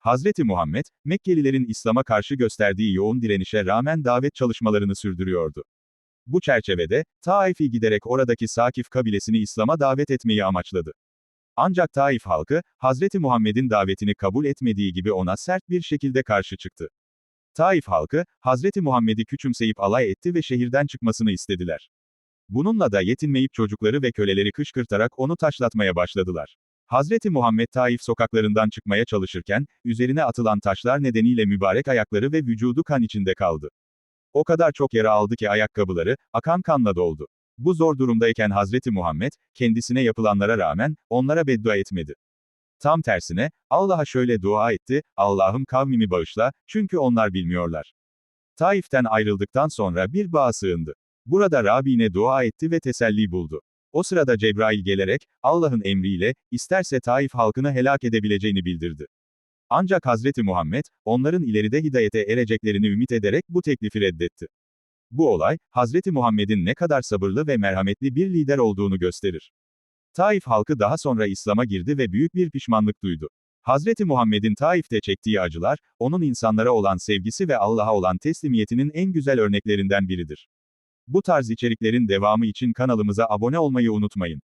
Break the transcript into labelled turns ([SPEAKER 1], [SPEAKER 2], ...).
[SPEAKER 1] Hazreti Muhammed, Mekkelilerin İslam'a karşı gösterdiği yoğun direnişe rağmen davet çalışmalarını sürdürüyordu. Bu çerçevede, Taif'i giderek oradaki Sakif kabilesini İslam'a davet etmeyi amaçladı. Ancak Taif halkı, Hazreti Muhammed'in davetini kabul etmediği gibi ona sert bir şekilde karşı çıktı. Taif halkı, Hazreti Muhammed'i küçümseyip alay etti ve şehirden çıkmasını istediler. Bununla da yetinmeyip çocukları ve köleleri kışkırtarak onu taşlatmaya başladılar. Hazreti Muhammed Taif sokaklarından çıkmaya çalışırken, üzerine atılan taşlar nedeniyle mübarek ayakları ve vücudu kan içinde kaldı. O kadar çok yara aldı ki ayakkabıları, akan kanla doldu. Bu zor durumdayken Hazreti Muhammed, kendisine yapılanlara rağmen, onlara beddua etmedi. Tam tersine, Allah'a şöyle dua etti, Allah'ım kavmimi bağışla, çünkü onlar bilmiyorlar. Taif'ten ayrıldıktan sonra bir bağa sığındı. Burada Rabbine dua etti ve teselli buldu. O sırada Cebrail gelerek, Allah'ın emriyle, isterse Taif halkını helak edebileceğini bildirdi. Ancak Hazreti Muhammed, onların ileride hidayete ereceklerini ümit ederek bu teklifi reddetti. Bu olay, Hazreti Muhammed'in ne kadar sabırlı ve merhametli bir lider olduğunu gösterir. Taif halkı daha sonra İslam'a girdi ve büyük bir pişmanlık duydu. Hazreti Muhammed'in Taif'te çektiği acılar, onun insanlara olan sevgisi ve Allah'a olan teslimiyetinin en güzel örneklerinden biridir. Bu tarz içeriklerin devamı için kanalımıza abone olmayı unutmayın.